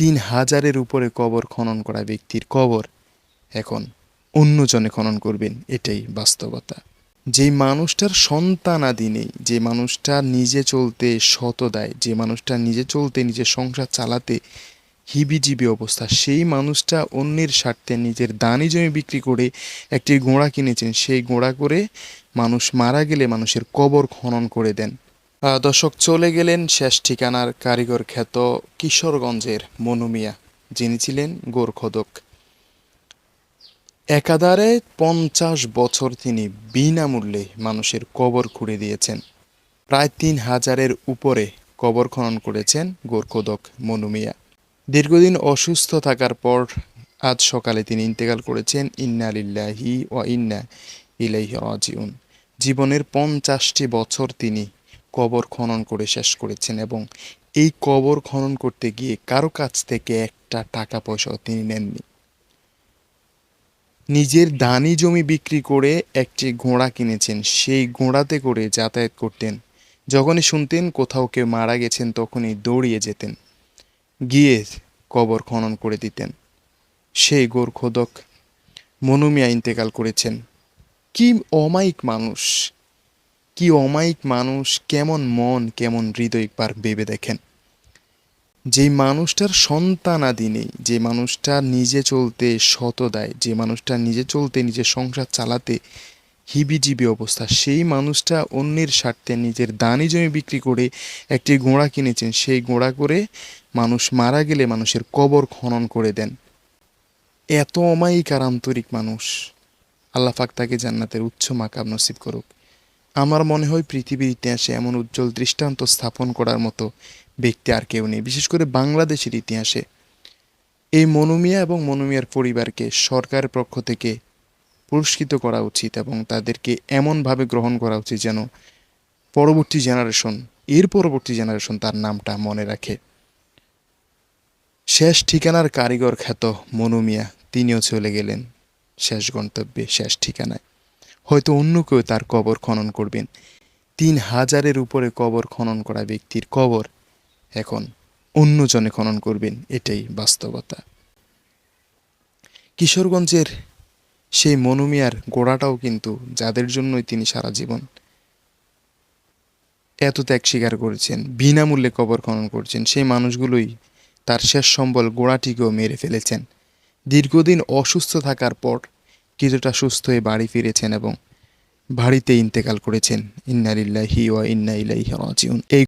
তিন হাজারের উপরে কবর খনন করা ব্যক্তির কবর এখন অন্যজনে খনন করবেন, এটাই বাস্তবতা। যেই মানুষটার সন্তানাদি নেই, যে মানুষটা নিজে চলতে শত দেয়, যে মানুষটা নিজে চলতে, নিজের সংসার চালাতে হিবিজিবি অবস্থা, সেই মানুষটা অন্যের স্বার্থে নিজের দানি জমি বিক্রি করে একটি গোড়া কিনেছেন, সেই গোড়া করে মানুষ মারা গেলে মানুষের কবর খনন করে দেন। দর্শক, চলে গেলেন শেষ ঠিকানার কারিগর খ্যাত কিশোরগঞ্জের মনুমিয়া যিনি ছিলেন গোরখদক একাধারে পঞ্চাশ বছর তিনি বিনামূল্যে মানুষের কবর খুঁড়ে দিয়েছেন। প্রায় তিন হাজারের উপরে কবর খনন করেছেন গোরখদক মনুমিয়া দীর্ঘদিন অসুস্থ থাকার পর আজ সকালে তিনি ইন্তেকাল করেছেন ইন্না লিল্লাহি ও ইন্না ইলাইহি রাজিউন। জীবনের পঞ্চাশটি বছর তিনি কবর খনন করে শেষ করেছেন এবং এই কবর খনন করতে গিয়ে কারও কাছ থেকে একটা টাকা পয়সাও তিনি নেননি। নিজের দানি জমি বিক্রি করে একটি ঘোড়া কিনেছেন। সেই ঘোড়াতে করে যাতায়াত করতেন। যখনই শুনতেন কোথাও কেউ মারা গেছেন, তখনই দৌড়িয়ে যেতেন। গিয়ে কবর খনন করে দিতেন। সেই গোরখোদক মনুমিয়া ইন্তেকাল করেছেন। কি অমায়িক মানুষ! কি অমায়িক মানুষ কেমন মন, কেমন হৃদয় একবার ভেবে দেখেন। যেই মানুষটার সন্তানাদি নেই, যে মানুষটা নিজে চলতে শত দেয়, যে মানুষটা নিজে চলতে, নিজের সংসার চালাতে হিবিজিবি অবস্থা, সেই মানুষটা অন্যের স্বার্থে নিজের দানি জমি বিক্রি করে একটি গোড়া কিনেছেন। সেই গোড়া করে মানুষ মারা গেলে মানুষের কবর খনন করে দেন। এত অমায়িক আর আন্তরিক মানুষ। আল্লাহ তাকে জান্নাতের উচ্চ মাকাব নসিব করুক। আমার মনে হয় পৃথিবীর ইতিহাসে এমন উজ্জ্বল দৃষ্টান্ত স্থাপন করার মতো ব্যক্তি আর কেউ নেই, বিশেষ করে বাংলাদেশের ইতিহাসে। এই মনুমিয়া এবং মনুমিয়ার পরিবারকে সরকারের পক্ষ থেকে পুরস্কৃত করা উচিত এবং তাদেরকে এমনভাবে গ্রহণ করা উচিত যেন পরবর্তী জেনারেশন, এর পরবর্তী জেনারেশন তার নামটা মনে রাখে। শেষ ঠিকানার কারিগর খ্যাত মনুমিয়া, তিনিও চলে গেলেন শেষ গন্তব্যে, শেষ ঠিকানায়। হয়তো অন্য কেউ তার কবর খনন করবেন। তিন হাজারের উপরে কবর খনন করা ব্যক্তির কবর এখন অন্যজনে খনন করবেন, এটাই বাস্তবতা। কিশোরগঞ্জের সেই মনুমিয়ার গোড়াটাও কিন্তু যাদের জন্যই তিনি সারা জীবন এত ত্যাগ স্বীকার করেছেন, বিনামূল্যে কবর খনন করছেন, সেই মানুষগুলোই তার শেষ সম্বল গোড়াটিকেও মেরে ফেলেছেন। দীর্ঘদিন অসুস্থ থাকার পর কিছুটা সুস্থ হয়ে বাড়ি ফিরেছেন এবং বাড়িতে ইন্তেকাল করেছেন। ইন্না লিল্লাহি ওয়া ইন্না ইলাইহি রাজিউন। এই